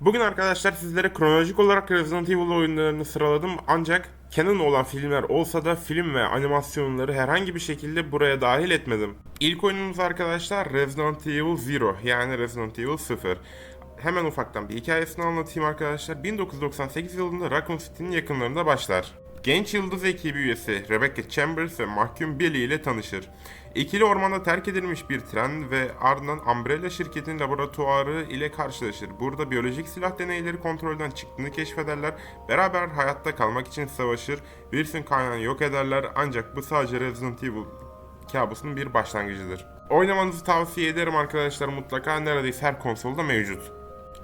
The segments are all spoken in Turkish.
Bugün arkadaşlar sizlere kronolojik olarak Resident Evil oyunlarını sıraladım ancak canon olan filmler olsa da film ve animasyonları herhangi bir şekilde buraya dahil etmedim. İlk oyunumuz arkadaşlar Resident Evil Zero yani Resident Evil 0. Hemen ufaktan bir hikayesini anlatayım arkadaşlar. 1998 yılında Raccoon City'nin yakınlarında başlar. Genç Yıldız ekibi üyesi Rebecca Chambers ve mahkum Billy ile tanışır. İkili ormanda terk edilmiş bir tren ve ardından Umbrella şirketinin laboratuvarı ile karşılaşır. Burada biyolojik silah deneyleri kontrolden çıktığını keşfederler. Beraber hayatta kalmak için savaşır. Virüsün kaynağını yok ederler ancak bu sadece Resident Evil kabusunun bir başlangıcıdır. Oynamanızı tavsiye ederim arkadaşlar mutlaka neredeyse her konsolda mevcut.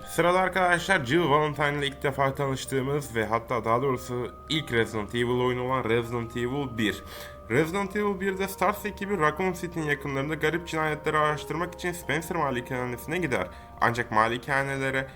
Sırada arkadaşlar Jill Valentine ile ilk defa tanıştığımız ve hatta daha doğrusu ilk Resident Evil oyunu olan Resident Evil 1. Resident Evil 1'de Stars ekibi Raccoon City'nin yakınlarında garip cinayetleri araştırmak için Spencer malikanesine gider. Ancak malikanelere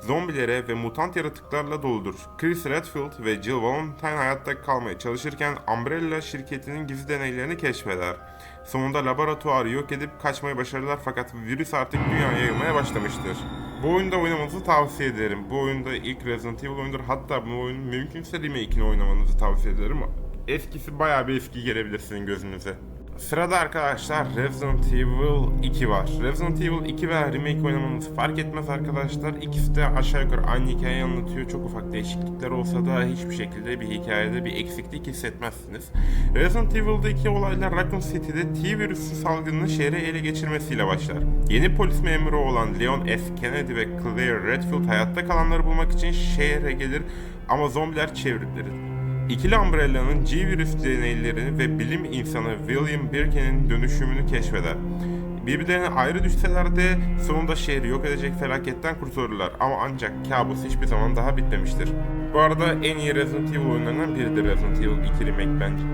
zombilere ve mutant yaratıklarla doludur. Chris Redfield ve Jill Valentine hayatta kalmaya çalışırken Umbrella şirketinin gizli deneylerini keşfeder. Sonunda laboratuvarı yok edip kaçmayı başarırlar fakat virüs artık dünyaya yayılmaya başlamıştır. Bu oyunda oynamanızı tavsiye ederim. Bu oyunda ilk Resident Evil oyundur. Hatta bu oyunun mümkünse remake'ini oynamanızı tavsiye ederim. Eskisi bayağı bir eski gelebilir sizin gözünüze. Sırada arkadaşlar Resident Evil 2 var. Resident Evil 2 veya remake oynamanız fark etmez arkadaşlar. İkisi de aşağı yukarı aynı hikayeyi anlatıyor. Çok ufak değişiklikler olsa da hiçbir şekilde bir hikayede bir eksiklik hissetmezsiniz. Resident Evil'daki olaylar Raccoon City'de T virüsü salgınını şehre ele geçirmesiyle başlar. Yeni polis memuru olan Leon F. Kennedy ve Claire Redfield hayatta kalanları bulmak için şehre gelir ama zombiler çevrilir. İkili Umbrella'nın G-virüs deneylerini ve bilim insanı William Birkin'in dönüşümünü keşfeder. Birbirlerine ayrı düşseler de sonunda şehri yok edecek felaketten kurtulurlar ama ancak kabus hiçbir zaman daha bitmemiştir. Bu arada en iyi Resident Evil oyunlarından biridir Resident Evil 2 Remake bence.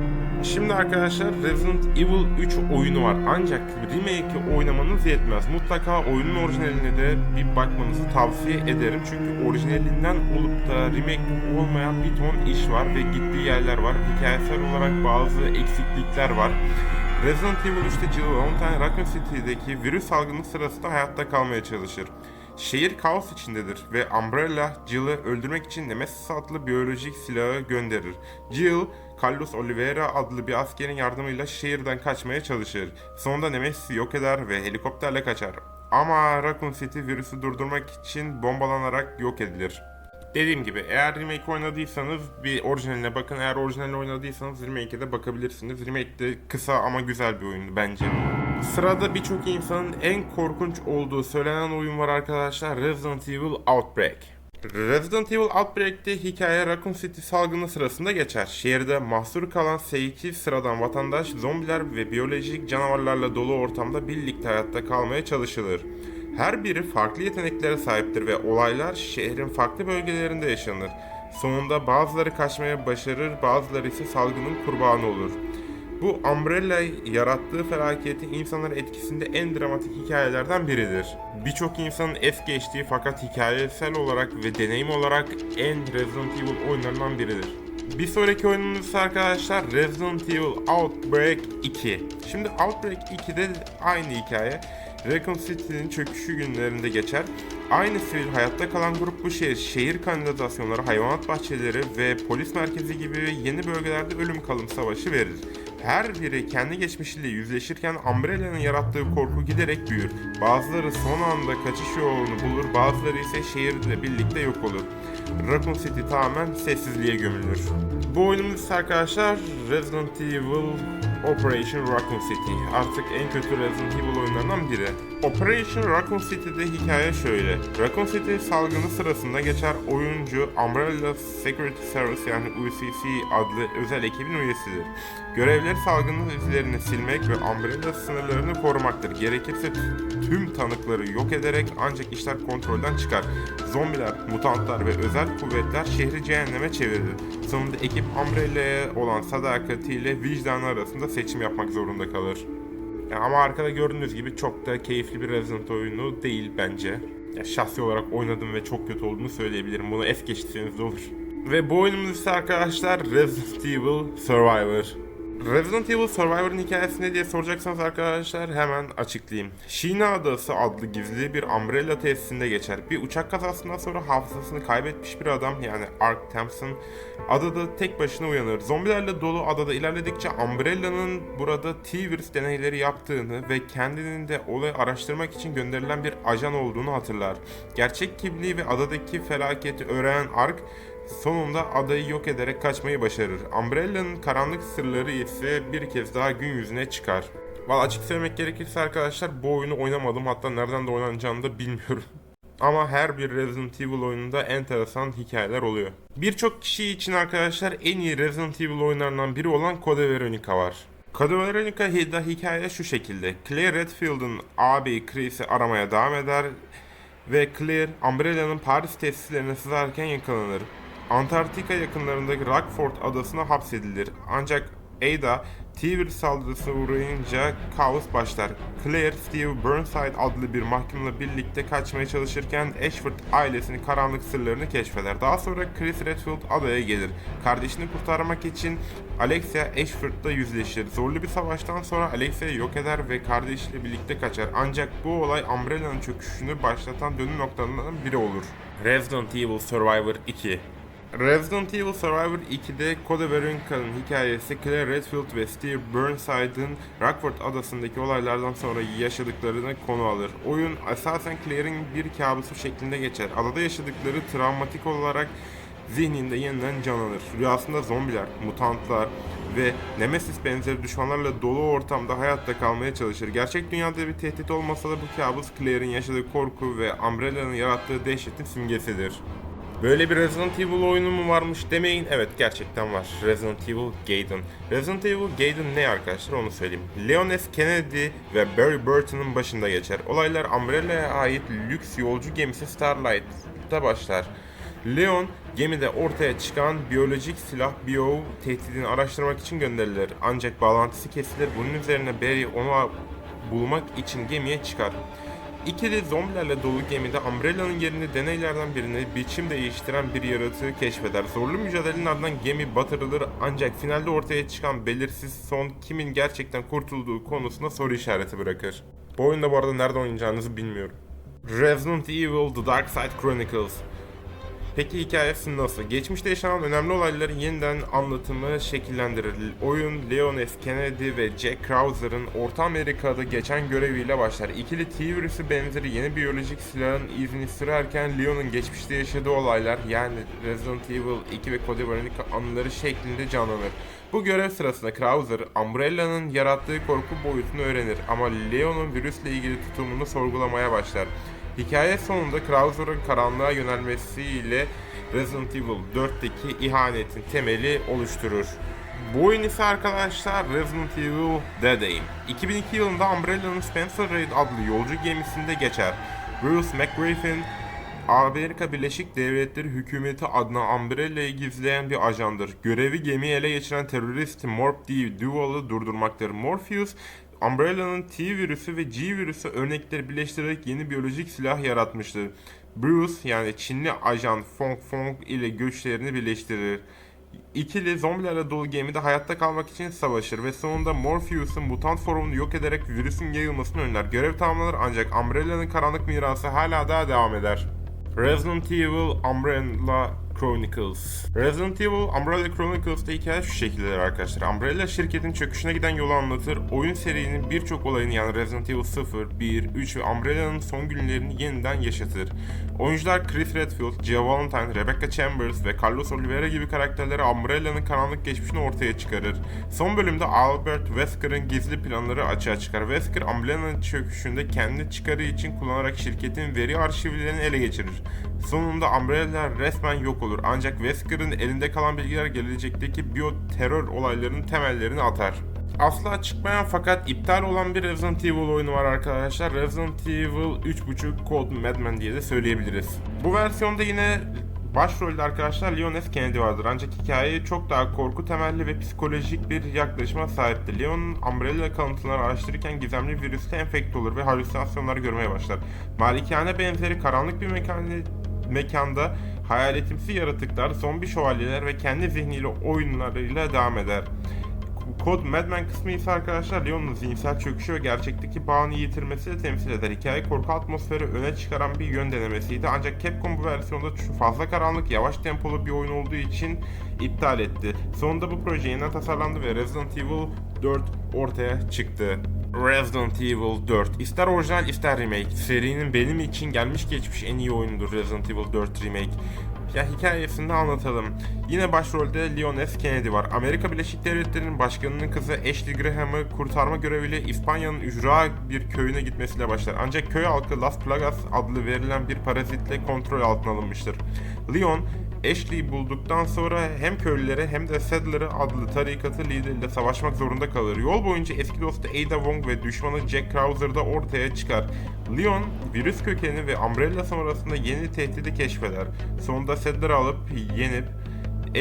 Şimdi arkadaşlar Resident Evil 3 oyunu var ancak remake'i oynamanız yetmez. Mutlaka oyunun orijinaline de bir bakmanızı tavsiye ederim. Çünkü orijinalinden olup da remake olmayan bir ton iş var ve gittiği yerler var. Hikayesel olarak bazı eksiklikler var. Resident Evil 3'te Jill Valentine Raccoon City'deki virüs salgını sırasında hayatta kalmaya çalışır. Şehir kaos içindedir ve Umbrella Jill'ı öldürmek için Nemesis adlı biyolojik silahı gönderir. Jill, Carlos Oliveira adlı bir askerin yardımıyla şehirden kaçmaya çalışır. Sonunda Nemesis'i yok eder ve helikopterle kaçar. Ama Raccoon City virüsü durdurmak için bombalanarak yok edilir. Dediğim gibi eğer remake oynadıysanız bir orijinaline bakın. Eğer orijinaline oynadıysanız remake'e de bakabilirsiniz. Remake de kısa ama güzel bir oyundu bence. Sırada birçok insanın en korkunç olduğu söylenen oyun var arkadaşlar. Resident Evil Outbreak. Resident Evil Outbreak'te hikaye Raccoon City salgını sırasında geçer. Şehirde mahsur kalan S2 sıradan vatandaş, zombiler ve biyolojik canavarlarla dolu ortamda birlikte hayatta kalmaya çalışılır. Her biri farklı yeteneklere sahiptir ve olaylar şehrin farklı bölgelerinde yaşanır. Sonunda bazıları kaçmaya başarır, bazıları ise salgının kurbanı olur. Bu Umbrella yarattığı felaketi insanların etkisinde en dramatik hikayelerden biridir. Birçok insanın es geçtiği fakat hikayesel olarak ve deneyim olarak en Resident Evil oyunlarından biridir. Bir sonraki oyunumuz arkadaşlar Resident Evil Outbreak 2. Şimdi Outbreak 2'de aynı hikaye. Raccoon City'nin çöküşü günlerinde geçer. Aynı sivil hayatta kalan grup bu şehir, şehir kanalizasyonları, hayvanat bahçeleri ve polis merkezi gibi yeni bölgelerde ölüm kalım savaşı verir. Her biri kendi geçmişiyle yüzleşirken Umbrella'nın yarattığı korku giderek büyür. Bazıları son anda kaçış yolunu bulur, bazıları ise şehirle birlikte yok olur. Raccoon City tamamen sessizliğe gömülür. Bu oyunumuz arkadaşlar Resident Evil Operation Raccoon City. Artık en kötü Resident Evil oyunlarından biri. Operation Raccoon City'de hikaye şöyle. Raccoon City salgını sırasında geçer oyuncu Umbrella Security Service yani UCC adlı özel ekibin üyesidir. Görevleri salgının izlerini silmek ve Umbrella sınırlarını korumaktır. Gerekirse tüm tanıkları yok ederek ancak işler kontrolden çıkar. Zombiler, mutantlar ve özel kuvvetler şehri cehenneme çevirir. Sonunda ekip Umbrella'ya olan sadakatiyle vicdanı arasında seçim yapmak zorunda kalır. Ama arkada gördüğünüz gibi çok da keyifli bir Resident oyunu değil bence. Şahsi olarak oynadım ve çok kötü olduğunu söyleyebilirim. Bunu es geçtiyseniz de olur. Ve bu oyunumuz ise arkadaşlar Resident Evil Survivor. Resident Evil Survivor'ın hikayesi ne diye soracaksanız arkadaşlar hemen açıklayayım. Şina Adası adlı gizli bir Umbrella tesisinde geçer. Bir uçak kazasından sonra hafızasını kaybetmiş bir adam yani Ark Thompson adada tek başına uyanır. Zombilerle dolu adada ilerledikçe Umbrella'nın burada T-Virus deneyleri yaptığını ve kendinin de olayı araştırmak için gönderilen bir ajan olduğunu hatırlar. Gerçek kimliği ve adadaki felaketi öğrenen Ark Sonunda adayı yok ederek kaçmayı başarır. Umbrella'nın karanlık sırları ise bir kez daha gün yüzüne çıkar. Valla açık söylemek gerekirse arkadaşlar bu oyunu oynamadım hatta nereden de oynanacağını da bilmiyorum. Ama her bir Resident Evil oyununda enteresan hikayeler oluyor. Birçok kişi için arkadaşlar en iyi Resident Evil oyunlarından biri olan Code Veronica var. Code Veronica'da hikaye şu şekilde. Claire Redfield'ın abi Chris'i aramaya devam eder ve Claire Umbrella'nın Paris tesislerine sızarken yakalanır. Antarktika yakınlarındaki Rockford adasına hapsedilir. Ancak Ada T-virüs saldırısına uğrayınca kaos başlar. Claire, Steve Burnside adlı bir mahkumla birlikte kaçmaya çalışırken Ashford ailesinin karanlık sırlarını keşfeder. Daha sonra Chris Redfield adaya gelir. Kardeşini kurtarmak için Alexia Ashford'la yüzleşir. Zorlu bir savaştan sonra Alexia'yı yok eder ve kardeşiyle birlikte kaçar. Ancak bu olay Umbrella'nın çöküşünü başlatan dönüm noktalarından biri olur. Resident Evil Survivor 2 Resident Evil Survivor 2'de Code Veronica'nın hikayesi Claire Redfield ve Steve Burnside'ın Rockford adasındaki olaylardan sonra yaşadıklarını konu alır. Oyun esasen Claire'in bir kabusu şeklinde geçer. Adada yaşadıkları travmatik olarak zihninde yeniden canlanır. Rüyasında zombiler, mutantlar ve Nemesis benzeri düşmanlarla dolu ortamda hayatta kalmaya çalışır. Gerçek dünyada bir tehdit olmasa da bu kabus Claire'in yaşadığı korku ve Umbrella'nın yarattığı dehşetin simgesidir. Böyle bir Resident Evil oyunu mu varmış demeyin. Evet gerçekten var. Resident Evil Gaiden. Resident Evil Gaiden ne arkadaşlar onu söyleyeyim. Leon F. Kennedy ve Barry Burton'un başında geçer. Olaylar Umbrella'ya ait lüks yolcu gemisi Starlight'ta başlar. Leon gemide ortaya çıkan biyolojik silah Bio tehdidini araştırmak için gönderilir. Ancak bağlantısı kesilir. Bunun üzerine Barry onu bulmak için gemiye çıkar. İkili zombilerle dolu gemide Umbrella'nın yerini deneylerden birine biçim değiştiren bir yaratığı keşfeder. Zorlu mücadelenin ardından gemi batırılır ancak finalde ortaya çıkan belirsiz son kimin gerçekten kurtulduğu konusunda soru işareti bırakır. Bu oyunda bu arada nerede oynayacağınızı bilmiyorum. Resident Evil The Dark Side Chronicles Peki hikayesi nasıl? Geçmişte yaşanan önemli olayların yeniden anlatımı şekillendirir. Oyun Leon F. Kennedy ve Jack Krauser'ın Orta Amerika'da geçen göreviyle başlar. İkili T-virüsü benzeri yeni biyolojik silahın izini sürerken Leon'un geçmişte yaşadığı olaylar yani Resident Evil 2 ve Code Veronica anıları şeklinde canlanır. Bu görev sırasında Krauser, Umbrella'nın yarattığı korku boyutunu öğrenir ama Leon'un virüsle ilgili tutumunu sorgulamaya başlar. Hikaye sonunda Krauser'ın karanlığa yönelmesiyle Resident Evil 4'teki ihanetin temeli oluşturur. Bu oyun ise arkadaşlar Resident Evil Dead Aim. 2002 yılında Umbrella'nın Spencer Raid adlı yolcu gemisinde geçer. Bruce McGriffin, Amerika Birleşik Devletleri hükümeti adına Umbrella'yı gizleyen bir ajandır. Görevi gemiyi ele geçiren terörist Morp D. Duval'ı durdurmaktır. Morpheus, Umbrella'nın T virüsü ve G virüsü örnekleri birleştirerek yeni biyolojik silah yaratmıştır. Bruce yani Çinli ajan Fong Fong ile güçlerini birleştirir. İkili zombilerle dolu gemide hayatta kalmak için savaşır ve sonunda Morpheus'un mutant formunu yok ederek virüsün yayılmasını önler. Görev tamamlanır ancak Umbrella'nın karanlık mirası hala daha devam eder. Resident Evil Umbrella Chronicles. Resident Evil Umbrella Chronicles'ta hikaye şu şekildedir arkadaşlar. Umbrella şirketin çöküşüne giden yolu anlatır. Oyun serinin birçok olayını yani Resident Evil 0, 1, 3 ve Umbrella'nın son günlerini yeniden yaşatır. Oyuncular Chris Redfield, Gia Valentine, Rebecca Chambers ve Carlos Oliveira gibi karakterleri Umbrella'nın karanlık geçmişini ortaya çıkarır. Son bölümde Albert Wesker'ın gizli planları açığa çıkar. Wesker Umbrella'nın çöküşünde kendi çıkarı için kullanarak şirketin veri arşivlerini ele geçirir. Sonunda Umbrella resmen yok olur ancak Wesker'ın elinde kalan bilgiler gelecekteki biyo terör olaylarının temellerini atar. Asla çıkmayan fakat iptal olan bir Resident Evil oyunu var arkadaşlar. Resident Evil 3.5 Cold Madman diye de söyleyebiliriz. Bu versiyonda yine Başrolde arkadaşlar Leon F. Kennedy vardır ancak hikaye çok daha korku temelli ve psikolojik bir yaklaşıma sahiptir. Leon Umbrella kalıntıları araştırırken gizemli virüste enfekte olur ve halüsinasyonlar görmeye başlar. Malikane benzeri karanlık bir mekanı, mekanda hayaletimsi yaratıklar, zombi şövalyeler ve kendi zihniyle oyunlarıyla devam eder. Kod Madman kısmı ise arkadaşlar Leon'un zihinsel çöküşü ve gerçekteki bağını yitirmesiyle temsil eder. Hikaye korku atmosferi öne çıkaran bir yön denemesiydi. Ancak Capcom bu versiyonda fazla karanlık, yavaş tempolu bir oyun olduğu için iptal etti. Sonunda bu proje yeniden tasarlandı ve Resident Evil 4 ortaya çıktı. Resident Evil 4. İster orijinal ister remake. Serinin benim için gelmiş geçmiş en iyi oyunudur Resident Evil 4 Remake. Ya hikayesini anlatalım. Yine başrolde Leon F. Kennedy var. Amerika Birleşik Devletleri'nin başkanının kızı Ashley Graham'ı kurtarma göreviyle İspanya'nın ücra bir köyüne gitmesiyle başlar. Ancak köy halkı Las Plagas adlı verilen bir parazitle kontrol altına alınmıştır. Leon, Ashley'i bulduktan sonra hem köylülere hem de Saddler'ı adlı tarikatı lideriyle savaşmak zorunda kalır. Yol boyunca eski dostu Ada Wong ve düşmanı Jack Krauser da ortaya çıkar. Leon, virüs kökeni ve Umbrella sonrasında yeni tehdidi keşfeder. Sonunda Saddler'ı alıp yenip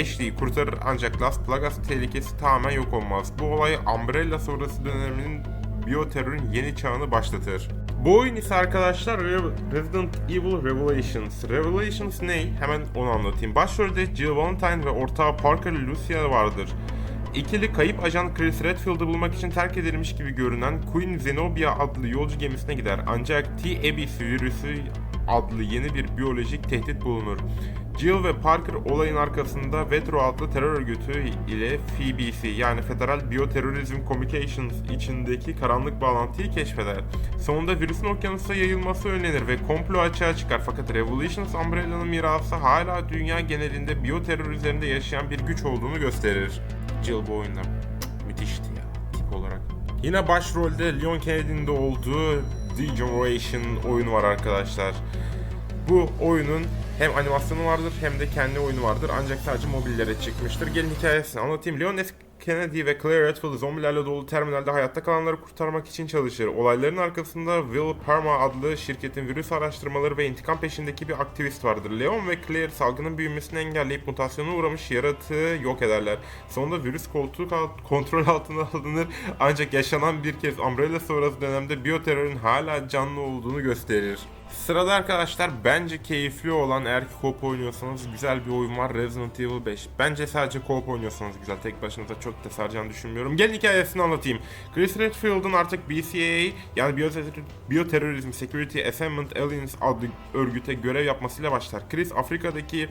Ashley'i kurtarır ancak Las Plagas tehlikesi tamamen yok olmaz. Bu olay Umbrella sonrası döneminin biyoterörün yeni çağını başlatır. Bu oyun ise arkadaşlar Re- Resident Evil Revelations. Revelations ne? Hemen onu anlatayım. Başrolde Jill Valentine ve ortağı Parker Lucia vardır. İkili kayıp ajan Chris Redfield'ı bulmak için terk edilmiş gibi görünen Queen Zenobia adlı yolcu gemisine gider. Ancak T-Abyss virüsü adlı yeni bir biyolojik tehdit bulunur. Jill ve Parker olayın arkasında Vetro adlı terör örgütü ile FBC yani Federal Bioterrorism Communications içindeki karanlık bağlantıyı keşfeder. Sonunda virüsün okyanusa yayılması önlenir ve komplo açığa çıkar fakat Revolutions Umbrella'nın mirası hala dünya genelinde biyoterör üzerinde yaşayan bir güç olduğunu gösterir. Jill bu oyunda müthişti ya tip olarak. Yine başrolde Leon Kennedy'nin de olduğu The Generation oyunu var arkadaşlar. Bu oyunun hem animasyonu vardır hem de kendi oyunu vardır ancak sadece mobillere çıkmıştır. Gelin hikayesini anlatayım. Leon F. Kennedy ve Claire Redfield zombilerle dolu terminalde hayatta kalanları kurtarmak için çalışır. Olayların arkasında Will Parma adlı şirketin virüs araştırmaları ve intikam peşindeki bir aktivist vardır. Leon ve Claire salgının büyümesini engelleyip mutasyona uğramış yaratığı yok ederler. Sonunda virüs koltuk kontrol altına alınır ancak yaşanan bir kez Umbrella sonrası dönemde biyoterörün hala canlı olduğunu gösterir. Sırada arkadaşlar bence keyifli olan eğer ki co-op oynuyorsanız güzel bir oyun var Resident Evil 5. Bence sadece co-op oynuyorsanız güzel. Tek başınıza çok da saracağını düşünmüyorum. Gelin hikayesini anlatayım. Chris Redfield'ın artık BCAA yani Bioter- Bioterrorism Security Assignment Alliance adlı örgüte görev yapmasıyla başlar. Chris Afrika'daki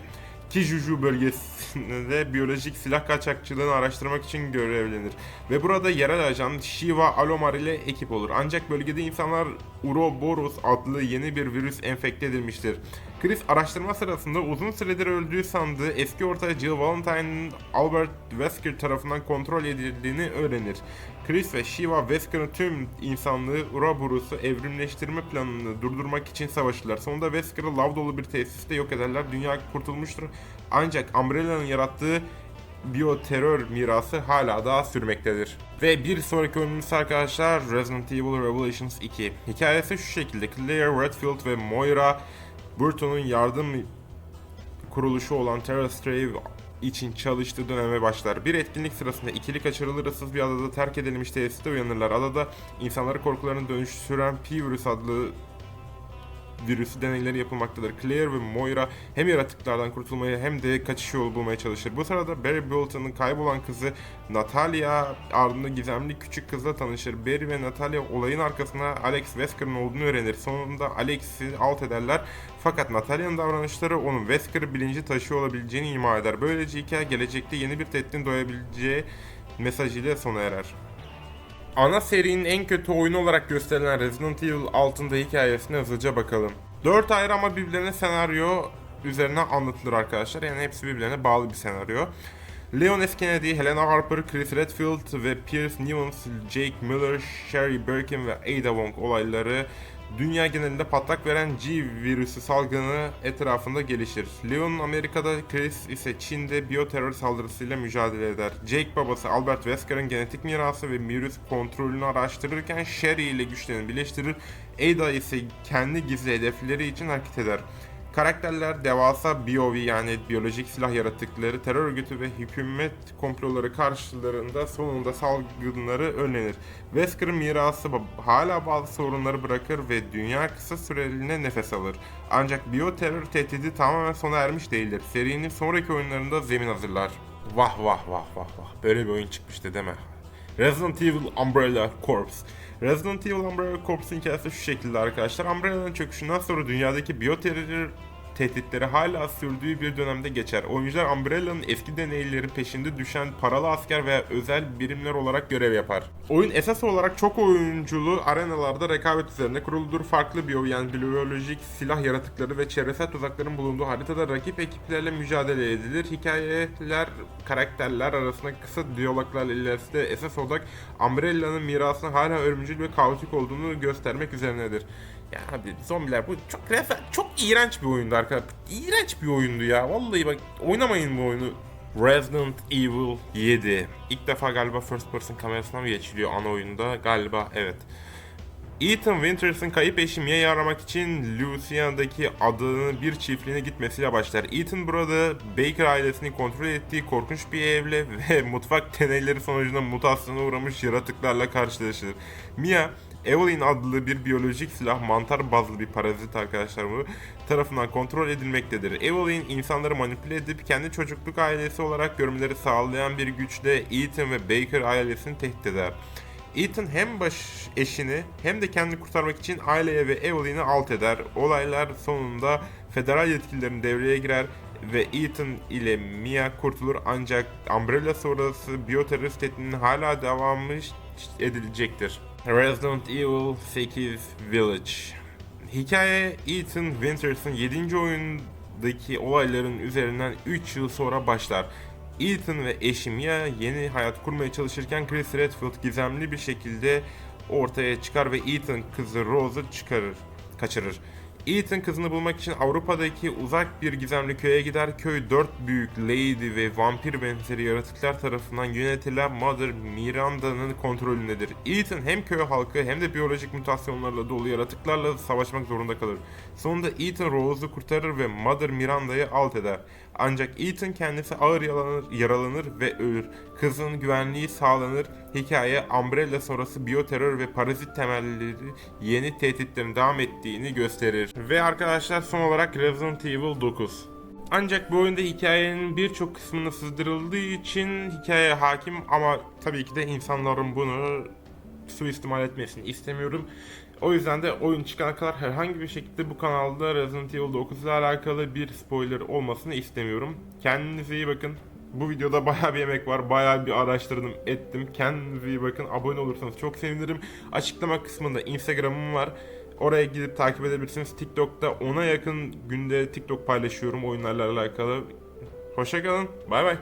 Kijuju bölgesinde biyolojik silah kaçakçılığını araştırmak için görevlenir. Ve burada yerel ajan Shiva Alomar ile ekip olur. Ancak bölgede insanlar Uroboros adlı yeni bir virüs enfekte edilmiştir. Chris araştırma sırasında uzun süredir öldüğü sandığı eski ortağı Jill Valentine'ın Albert Wesker tarafından kontrol edildiğini öğrenir. Chris ve Shiva Wesker'ın tüm insanlığı Uroboros'u evrimleştirme planını durdurmak için savaşırlar. Sonunda Wesker'ı lav dolu bir tesiste yok ederler. Dünya kurtulmuştur. Ancak Umbrella'nın yarattığı biyoterör mirası hala daha sürmektedir. Ve bir sonraki oyunumuz arkadaşlar Resident Evil Revelations 2. Hikayesi şu şekilde. Claire Redfield ve Moira Burton'un yardım kuruluşu olan Terra Stray için çalıştığı döneme başlar. Bir etkinlik sırasında ikili kaçırılır ıssız bir adada terk edilmiş tesiste uyanırlar. Adada insanları korkularını dönüştüren P-Virüs adlı virüsü deneyleri yapılmaktadır. Claire ve Moira hem yaratıklardan kurtulmaya hem de kaçış yolu bulmaya çalışır. Bu sırada Barry Bolton'un kaybolan kızı Natalia ardında gizemli küçük kızla tanışır. Barry ve Natalia olayın arkasında Alex Wesker'ın olduğunu öğrenir. Sonunda Alex'i alt ederler. Fakat Natalia'nın davranışları onun Wesker'ı bilinci taşıyor olabileceğini ima eder. Böylece hikaye gelecekte yeni bir tehditin doyabileceği mesajıyla sona erer. Ana serinin en kötü oyunu olarak gösterilen Resident Evil 6'ın da hikayesine hızlıca bakalım. 4 ayrı ama birbirlerine senaryo üzerine anlatılır arkadaşlar. Yani hepsi birbirlerine bağlı bir senaryo. Leon F. Kennedy, Helena Harper, Chris Redfield ve Pierce Nivens, Jake Miller, Sherry Birkin ve Ada Wong olayları dünya genelinde patlak veren G virüsü salgını etrafında gelişir. Leon Amerika'da, Chris ise Çin'de biyoterör saldırısıyla mücadele eder. Jake babası Albert Wesker'ın genetik mirası ve virüs kontrolünü araştırırken Sherry ile güçlerini birleştirir. Ada ise kendi gizli hedefleri için hareket eder. Karakterler devasa BOV yani biyolojik silah yaratıkları, terör örgütü ve hükümet komploları karşılarında sonunda salgınları önlenir. Wesker'ın mirası hala bazı sorunları bırakır ve dünya kısa süreliğine nefes alır. Ancak biyoterör tehdidi tamamen sona ermiş değildir. Serinin sonraki oyunlarında zemin hazırlar. Vah vah vah vah vah. Böyle bir oyun çıkmıştı deme. Resident Evil Umbrella Corps. Resident Evil Umbrella Corps'un hikayesi şu şekilde arkadaşlar. Umbrella'nın çöküşünden sonra dünyadaki biyoterör tehditleri hala sürdüğü bir dönemde geçer. Oyuncular Umbrella'nın eski deneyleri peşinde düşen paralı asker veya özel birimler olarak görev yapar. Oyun esas olarak çok oyunculu arenalarda rekabet üzerine kuruludur. Farklı biyo yani biyolojik silah yaratıkları ve çevresel tuzakların bulunduğu haritada rakip ekiplerle mücadele edilir. Hikayeler, karakterler arasında kısa diyaloglarla ilerisi esas olarak Umbrella'nın mirasının hala ölümcül ve kaotik olduğunu göstermek üzerinedir. Ya abi zombiler bu çok çok iğrenç bir oyundu arkadaşlar. İğrenç bir oyundu ya. Vallahi bak oynamayın bu oyunu. Resident Evil 7. İlk defa galiba first person kamerasına mı geçiliyor ana oyunda? Galiba evet. Ethan Winters'ın kayıp eşi Mia'yı aramak için Louisiana'daki adını bir çiftliğine gitmesiyle başlar. Ethan burada Baker ailesini kontrol ettiği korkunç bir evle ve mutfak deneyleri sonucunda mutasyona uğramış yaratıklarla karşılaşır. Mia, Evelyn adlı bir biyolojik silah mantar bazlı bir parazit arkadaşlar bu tarafından kontrol edilmektedir. Evelyn insanları manipüle edip kendi çocukluk ailesi olarak görmeleri sağlayan bir güçle Ethan ve Baker ailesini tehdit eder. Ethan hem baş eşini hem de kendini kurtarmak için aileye ve Evelyn'i alt eder. Olaylar sonunda federal yetkililerin devreye girer ve Ethan ile Mia kurtulur ancak Umbrella sonrası biyoterörist tehditinin hala devamı edilecektir. Resident Evil 8 Village Hikaye Ethan Winters'ın 7. oyundaki olayların üzerinden 3 yıl sonra başlar. Ethan ve eşi Mia yeni hayat kurmaya çalışırken Chris Redfield gizemli bir şekilde ortaya çıkar ve Ethan kızı Rose'u çıkarır, kaçırır. Ethan kızını bulmak için Avrupa'daki uzak bir gizemli köye gider. Köy dört büyük lady ve vampir benzeri yaratıklar tarafından yönetilen Mother Miranda'nın kontrolündedir. Ethan hem köy halkı hem de biyolojik mutasyonlarla dolu yaratıklarla savaşmak zorunda kalır. Sonunda Ethan Rose'u kurtarır ve Mother Miranda'yı alt eder. Ancak Ethan kendisi ağır yaralanır, yaralanır ve ölür. Kızın güvenliği sağlanır. Hikaye Umbrella sonrası biyoterör ve parazit temelleri yeni tehditlerin devam ettiğini gösterir. Ve arkadaşlar son olarak Resident Evil 9. Ancak bu oyunda hikayenin birçok kısmını sızdırıldığı için hikayeye hakim ama tabii ki de insanların bunu suistimal etmesini istemiyorum. O yüzden de oyun çıkana kadar herhangi bir şekilde bu kanalda Resident Evil 9 ile alakalı bir spoiler olmasını istemiyorum. Kendinize iyi bakın. Bu videoda bayağı bir emek var. Bayağı bir araştırdım, ettim. Kendinize iyi bakın. Abone olursanız çok sevinirim. Açıklama kısmında Instagram'ım var. Oraya gidip takip edebilirsiniz. TikTok'ta ona yakın günde TikTok paylaşıyorum oyunlarla alakalı. Hoşçakalın. Bay bay.